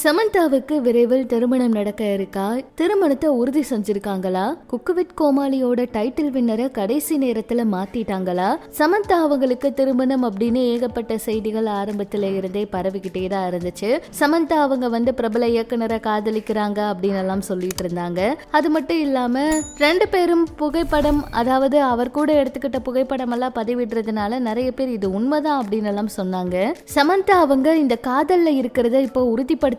சமந்தாவுக்கு விரைவில் திருமணம் நடக்க இருக்கா? திருமணத்தை உறுதி செஞ்சிருக்காங்களா? குக்குவித் கோமாளியோட டைட்டில் வின்னரை கடைசி நேரத்துல மாத்திட்டாங்களா? சமந்தா அவங்களுக்கு திருமணம் அப்படின்னு ஏகப்பட்ட செய்திகள் ஆரம்பத்துல இருந்தே பரவிக்கிட்டே தான் இருந்துச்சு. சமந்தா அவங்க வந்து பிரபல இயக்குனரை காதலிக்கிறாங்க அப்படின்னு எல்லாம் சொல்லிட்டு இருந்தாங்க. அது மட்டும் இல்லாம ரெண்டு பேரும் புகைப்படம் அதாவது அவர் கூட எடுத்துக்கிட்ட புகைப்படம் எல்லாம் பதிவிடுறதுனால நிறைய பேர் இது உண்மைதான் அப்படின்னு எல்லாம் சொன்னாங்க. சமந்தா அவங்க இந்த காதல்ல இருக்கிறத இப்போ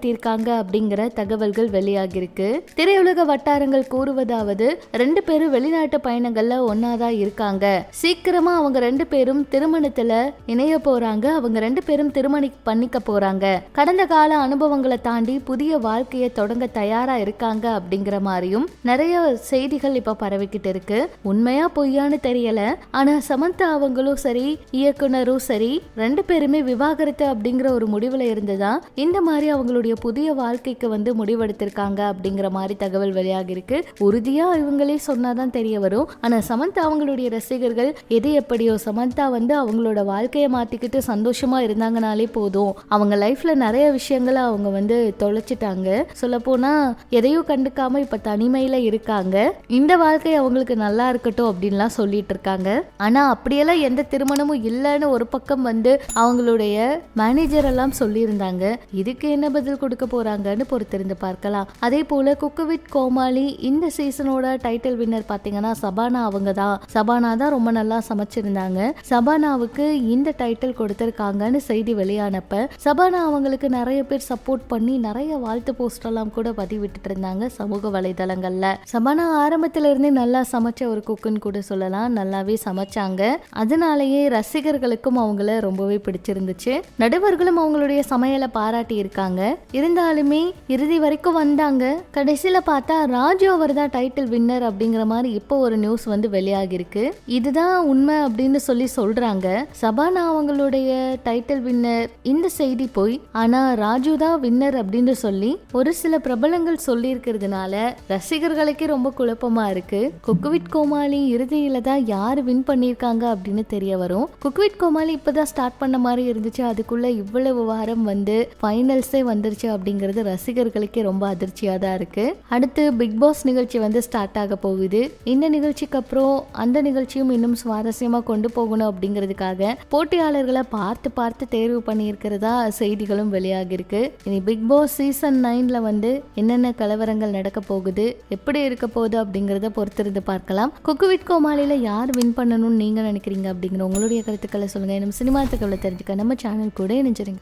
உறுதிப்படுத்தியிருக்காங்க அப்படிங்கிற தகவல்கள் வெளியாகிருக்கு திரையுலக வட்டாரங்கள் கூறுவதாவது ரெண்டு பேரும் வெளிநாட்டு பயணங்கள்ல ஒன்னாதான் இருக்காங்க. சீக்கிரமா அவங்க ரெண்டு பேரும் திருமணத்துல இணைய போறாங்க. அவங்க ரெண்டு பேரும் திருமணி பண்ணிக்க போறாங்க. கடந்த கால அனுபவங்களை தாண்டி புதிய வாழ்க்கையை தொடங்க தயாரா இருக்காங்க அப்படிங்கிற மாதிரியும் நிறைய செய்திகள் இப்ப பரவிக்கிட்டு இருக்கு. உண்மையா பொய்யான்னு தெரியல. ஆனா சமந்தா அவங்களும் சரி இயக்குனரும் சரி ரெண்டு பேருமே விவாகரத்து அப்படிங்கிற ஒரு முடிவுல இருந்துதான் இந்த மாதிரி அவங்களுடைய புதிய வாழ்க்கைக்கு வந்து முடிவெடுத்திருக்காங்க அப்படிங்கிற மாதிரி தகவல் வெளியாகி இருக்கு. உறுதியா இவங்களே சொன்னாதான் தெரிய வரும். ஆனா சமந்தா அவங்களுடைய ரசிகர்கள் எது எப்படியோ சமந்தா வந்து அவங்களோட வாழ்க்கையை மாத்திக்கிட்டு சந்தோஷமா இருந்தாங்கனாலே போதும். அவங்க லைஃப்ல நிறைய விஷயங்களை அவங்க வந்து தொலைச்சிட்டாங்க. சொல்ல போனா எதையும் கண்டுக்காம இப்ப தனிமையில இருக்காங்க. இந்த வாழ்க்கை அவங்களுக்கு நல்லா இருக்கட்டும் அப்படின்லாம் சொல்லிட்டு இருக்காங்க. ஆனா அப்படியெல்லாம் எந்த திருமணமும் இல்லைன்னு ஒரு பக்கம் வந்து அவங்களுடைய மேனேஜர் எல்லாம் சொல்லியிருந்தாங்க. இதுக்கு என்ன பதில் கொடுக்க போறாங்கன்னு பொறுத்திருந்து பார்க்கலாம். அதே போல குக்குவித் கோமாளி இந்த சீசனோட டைட்டில் வின்னர் பாத்தீங்கன்னா சபானா அவங்க தான். சபானா தான் ரொம்ப நல்லா சமைச்சிருந்தாங்க. சபானாவுக்கு இந்த டைட்டில் கொடுத்திருக்காங்கன்னு செய்தி வெளியானப்ப சபானா அவங்களுக்கு நிறைய பேர் சப்போர்ட் பண்ணி நிறைய வாழ்த்து போஸ்ட் எல்லாம் கூட பதிவிட்டு இருந்தாங்க சமூக வலைதளங்கள்ல. சபானா ஆரம்பத்துல இருந்தே நல்லா சமைச்ச ஒரு குக்குன்னு கூட சொல்லலாம். நல்லாவே சமைச்சாங்க. அதனாலேயே ரசிகர்களுக்கும் அவங்கள ரொம்பவே பிடிச்சிருந்துச்சு. நடுவர்களும் அவங்களுடைய சமையலை பாராட்டி இருக்காங்க இருந்தாலுமே இறுதி வரைக்கும் வந்தாங்க. கடைசியில பார்த்தா ராஜு அவர் தான் டைட்டில் வின்னர் அப்படிங்கிற மாதிரி இப்போ ஒரு நியூஸ் வந்து வெளியாகிருக்கு இதுதான் உண்மை அப்படின்னு சொல்லி சொல்றாங்க. சபானா அவங்களுடைய டைட்டில் வின்னர் இந்த செய்தி போய் ஆனா ராஜு தான் வின்னர் அப்படின்னு சொல்லி ஒரு சில பிரபலங்கள் சொல்லி இருக்கிறதுனால ரசிகர்களுக்கே ரொம்ப குழப்பமா இருக்கு. குக்குவிட் கோமாளி இறுதியில தான் யார் வின் பண்ணியிருக்காங்க அப்படின்னு தெரிய வரும். குக்விட் கோமாளி இப்பதான் ஸ்டார்ட் பண்ண மாதிரி இருந்துச்சு. அதுக்குள்ள இவ்வளவு வாரம் வந்து ஃபைனல்ஸே வந்துருச்சு. அப்படிங்கிறது ரசிகர்களுக்கே ரொம்ப அதிர்ச்சியாக தான் இருக்கு. அடுத்து பிக் பாஸ் நிகழ்ச்சி வந்து ஸ்டார்ட் ஆக போகுது. இந்த நிகழ்ச்சிக்கு அப்புறம் அந்த நிகழ்ச்சியும் இன்னும் சுவாரஸ்யமா கொண்டு போகணும் அப்படிங்கிறதுக்காக போட்டியாளர்களை பார்த்து பார்த்து தேர்வு பண்ணியிருக்கிறதா செய்திகளும் வெளியாகிருக்கு இனி பிக் பாஸ் சீசன் நைன்ல வந்து என்னென்ன கலவரங்கள் நடக்க போகுது எப்படி இருக்க போகுது அப்படிங்கிறத பொறுத்திருந்து பார்க்கலாம். குக்குவிட் கோமாளியில யார் வின் பண்ணணும்னு நீங்க நினைக்கிறீங்க அப்படிங்கிற உங்களுடைய கருத்துக்களை சொல்லுங்க. நம்ம சினிமா தகவலை தெரிஞ்சுக்க நம்ம சேனல் கூட இணைஞ்சிருங்க.